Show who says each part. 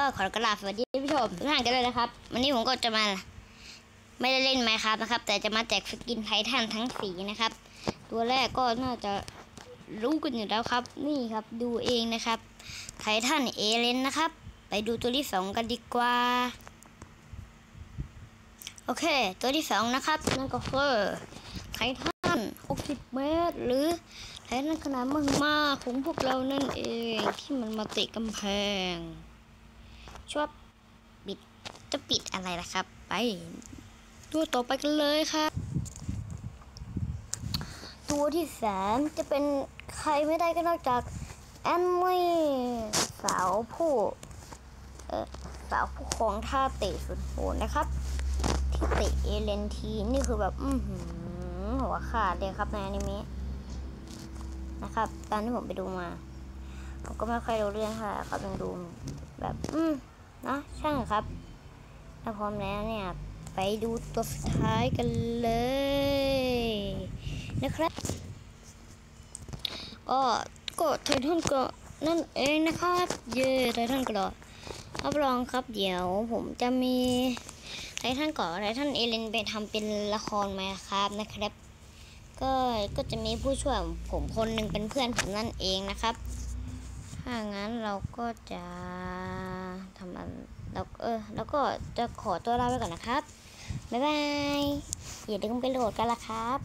Speaker 1: ก็ขอกราบสวัสดีท่านผู้ชมทุกท่านกันเลยนะครับ วันนี้ผมก็จะมา ไม่ได้เล่นไมค์ครับนะครับ แต่จะมาแจกสกินไททันทั้งสีนะครับ ตัวแรกก็น่าจะรู้กันอยู่แล้วครับ นี่ครับดูเองนะครับไททันเอเลนนะครับ ไปดูตัวที่สองกันดีกว่า โอเค ตัวที่สองนะครับนั่นก็คือไททัน60 เมตร หรือไททันขนาดมากๆของพวกเรานั่นเองที่มันมาเตะกำแพง ชอบปิดจะปิดอะไรล่ะครับ ไปตัวต่อไปกันเลยครับ ตัวที่สามจะเป็นใครไม่ได้ก็นอกจากแอนนี่สาวผู้เออสาวผู้ของท่าเตะสุดโหดนะครับ ที่เตะเอเลนทีนี่คือแบบอือหือหัวขาดเลยครับในอนิเมะนะครับตอนที่ผมไปดูมาผมก็ไม่ค่อยรู้เรื่องค่ะครับยังดูแบบ อืม นะช่างครับถ้าพร้อมแล้วเนี่ย ไปดูตัวสุดท้ายกันเลย นะครับก็ก็ไททันก็นั่นเองนะครับ เย่ไททันก็รับรองครับเดี๋ยวผมจะมีไททันก่อไททันเอเลนไปทำเป็นละครมาครับนะครับ ก็ก็จะมีผู้ช่วยผมคนหนึ่งเป็นเพื่อนผมนั่นเองนะครับ ถ้างั้นเราก็จะทำอันแล้วเออ แล้วก็จะขอตัวลาไปก่อนนะครับ บ๊ายบาย อย่าลืมไปโหลดกันละครับ